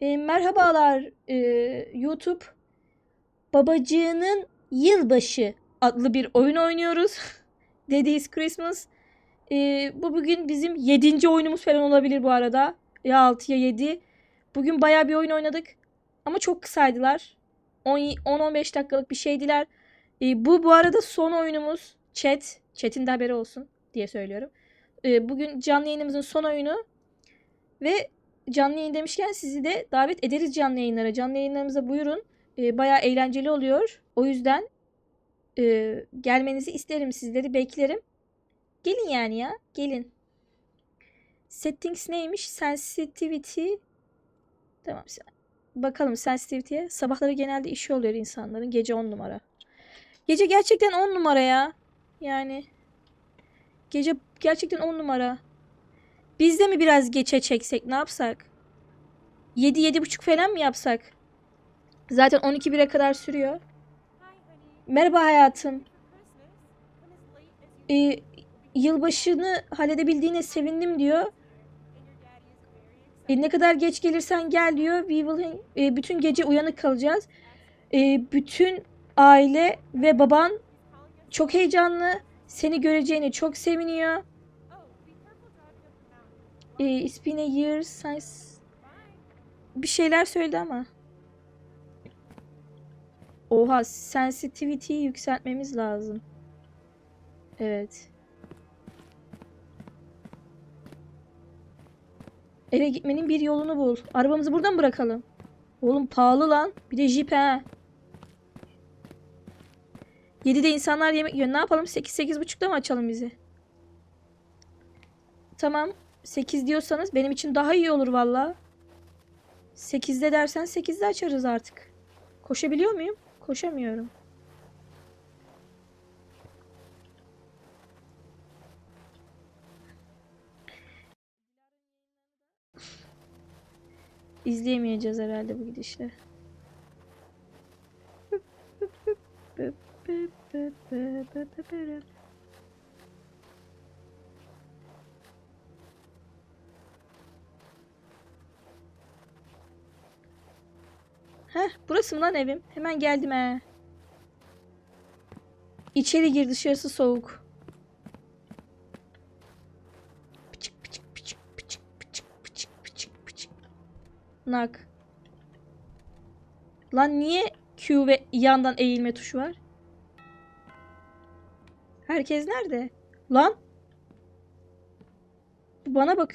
E, merhabalar e, YouTube. Babacığının Yılbaşı adlı bir oyun oynuyoruz. Daddy's Christmas. E, bu bugün bizim 7. oyunumuz falan olabilir bu arada. Ya 6 ya 7. Bugün bayağı bir oyun oynadık. Ama çok kısaydılar. 10-15 dakikalık bir şeydiler. E, bu bu arada son oyunumuz. Chat. Chat'in de haberi olsun diye söylüyorum. E, bugün canlı yayınımızın son oyunu. Ve canlı yayın demişken sizi de davet ederiz canlı yayınlara. Canlı yayınlarımıza buyurun. E, bayağı eğlenceli oluyor. O yüzden e, gelmenizi isterim. Sizleri beklerim. Gelin yani ya. Gelin. Settings neymiş? Sensitivity. Tamam. Bakalım sensitivity'ye. Sabahları genelde işi oluyor insanların. Gece 10 numara. Gece gerçekten 10 numara ya. Yani. Gece gerçekten 10 numara. Biz de mi biraz geçe çeksek ne yapsak? 7 buçuk falan mı yapsak? Zaten 12 1'e kadar sürüyor. Merhaba hayatım. Ee, yılbaşını halledebildiğine sevindim diyor. E, ne kadar geç gelirsen gel diyor. We will e, bütün gece uyanık kalacağız. E, bütün aile ve baban çok heyecanlı. Seni göreceğine çok seviniyor. E, it's been a year since... Bir şeyler söyledi ama. Oha, sensitivity'yi yükseltmemiz lazım. Evet. Eve gitmenin bir yolunu bul. Arabamızı buradan bırakalım. Oğlum pahalı lan. Bir de jip he. 7'de insanlar yemek yiyor. Ne yapalım? 8 8.30'da mı açalım bizi? Tamam. 8 diyorsanız benim için daha iyi olur valla. 8'de dersen 8'de açarız artık. Koşabiliyor muyum? Koşamıyorum. İzleyemeyeceğiz herhalde bu gidişle. Heh, burası mı lan evim? Hemen geldim he. İçeri gir dışarısı soğuk. Pıçık pıçık pıçık pıçık pıçık pıçık pıçık pıçık. Nak. Lan niye Q ve yandan eğilme tuşu var? Herkes nerede? Lan? Bana bak.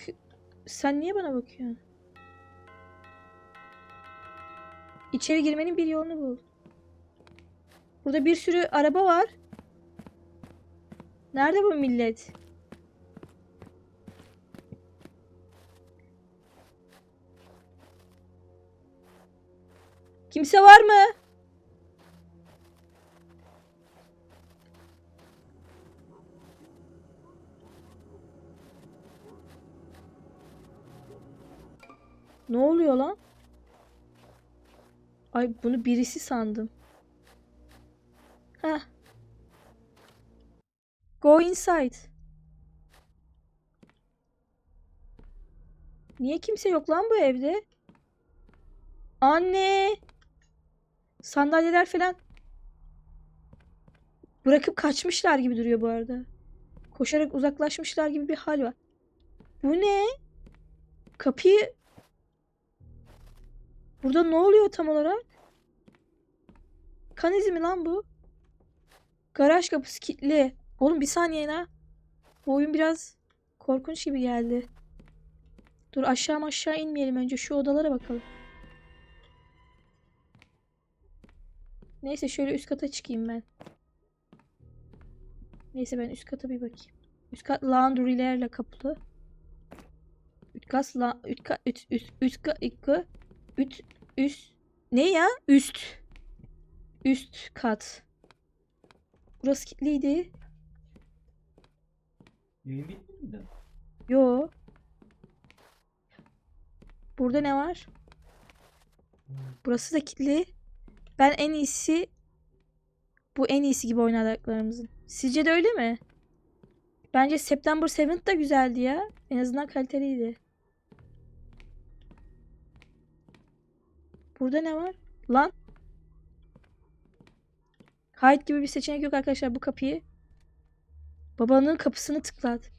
Sen niye bana bakıyorsun? İçeri girmenin bir yolunu bul. Burada bir sürü araba var. Nerede bu millet? Kimse var mı? Ne oluyor lan? Ay bunu birisi sandım. Heh. Go inside. Niye kimse yok lan bu evde? Anne. Sandalyeler falan. Bırakıp kaçmışlar gibi duruyor bu arada. Koşarak uzaklaşmışlar gibi bir hal var. Bu ne? Kapıyı Burada ne oluyor tam olarak? Kan izi mi lan bu? Garaj kapısı kilitli. Oğlum bir saniye la. Bu oyun biraz korkunç gibi geldi. Dur aşağı aşağı inmeyelim önce şu odalara bakalım. Neyse şöyle üst kata çıkayım ben. Neyse ben üst kata bir bakayım. Üst kat laundry'lerle kaplı. Üst kat la üst kat üst üst üst kat üst üst ne ya? Üst. Üst kat. Burası kilitliydi. Yayın bitmedi mi? Yo. Burada ne var? Burası da kilitli. Ben en iyisi bu en iyisi gibi oynadıklarımızın. Sizce de öyle mi? Bence September 7 da güzeldi ya. En azından kaliteliydi. Burada ne var? Lan. Hide gibi bir seçenek yok arkadaşlar bu kapıyı. Babanın kapısını tıklat.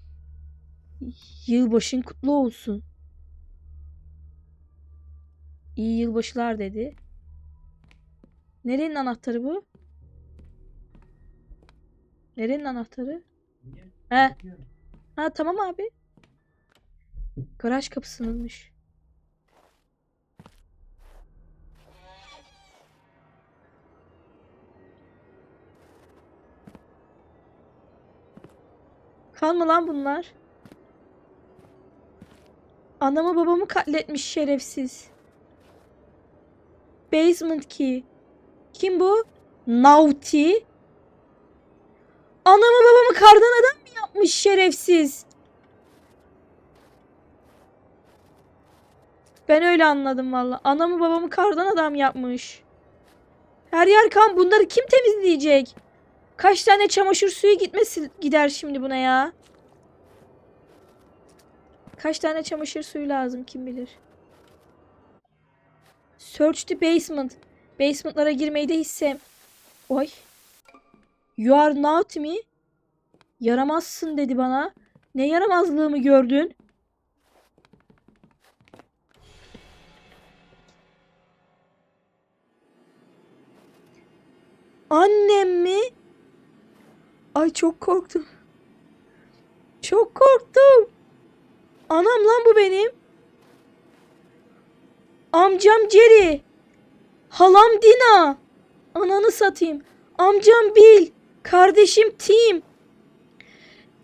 Yılbaşın kutlu olsun. İyi yılbaşılar dedi. Nerenin anahtarı bu? Nerenin anahtarı? He. Ha tamam abi. Garaj kapısınınmış. Kan mı lan bunlar? Anamı babamı katletmiş şerefsiz. Basement key. Kim bu? Naughty. Anamı babamı kardan adam mı yapmış şerefsiz? Ben öyle anladım valla. Anamı babamı kardan adam yapmış. Her yer kan. Bunları kim temizleyecek? Kaç tane çamaşır suyu gitmesi gider şimdi buna ya? Kaç tane çamaşır suyu lazım kim bilir. Search the basement. Basement'lara girmeyi de hissem. Oy. You are not me. Yaramazsın dedi bana. Ne yaramazlığımı gördün? Annem mi? Ay çok korktum. Çok korktum. Anam lan bu benim. Amcam Jerry. Halam Dina. Ananı satayım. Amcam Bill. Kardeşim Tim.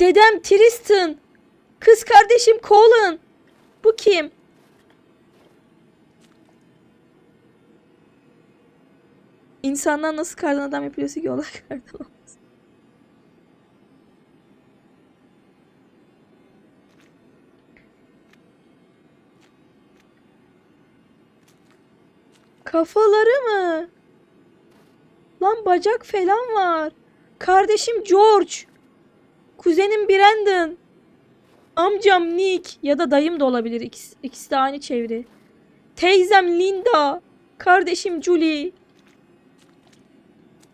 Dedem Tristan. Kız kardeşim Colin. Bu kim? İnsanlar nasıl kardan adam yapıyorsa ki onlar kardan Kafaları mı? Lan bacak falan var. Kardeşim George. Kuzenim Brandon. Amcam Nick ya da dayım da olabilir. İkisi, ikisi de aynı çevre. Teyzem Linda. Kardeşim Julie.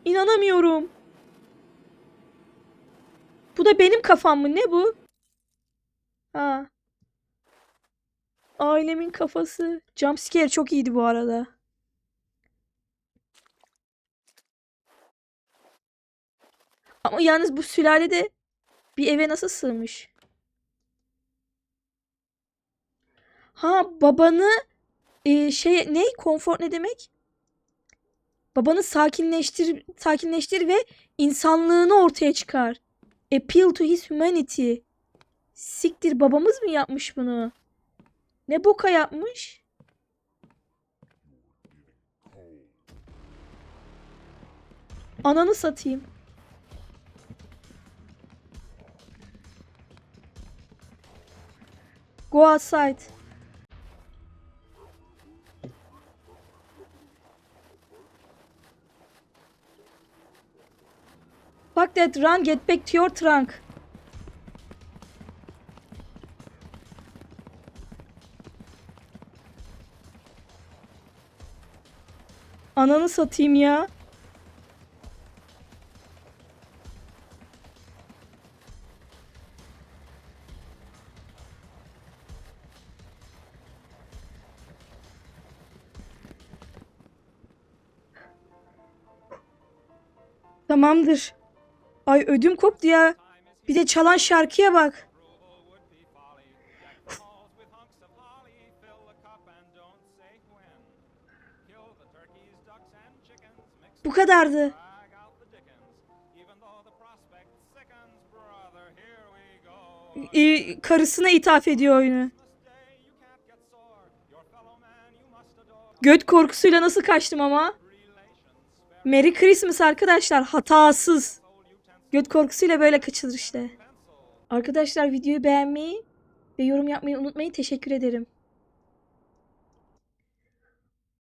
İnanamıyorum. Bu da benim kafam mı? Ne bu? Ha. Ailemin kafası. Jumpscare çok iyiydi bu arada. Ama yalnız bu sülale de bir eve nasıl sığmış? Ha babanı e, şey ne konfor ne demek? Babanı sakinleştir sakinleştir ve insanlığını ortaya çıkar. Appeal to his humanity. Siktir babamız mı yapmış bunu? Ne boka yapmış? Ananı satayım. Go outside. Fuck that run get back to your trunk. Ananı satayım ya. Tamamdır. Ay ödüm koptu ya. Bir de çalan şarkıya bak. Bu kadardı. Ee, karısına ithaf ediyor oyunu. Göt korkusuyla nasıl kaçtım ama? Merry Christmas arkadaşlar. Hatasız. Göt korkusuyla böyle kaçılır işte. Arkadaşlar videoyu beğenmeyi ve yorum yapmayı unutmayın. Teşekkür ederim.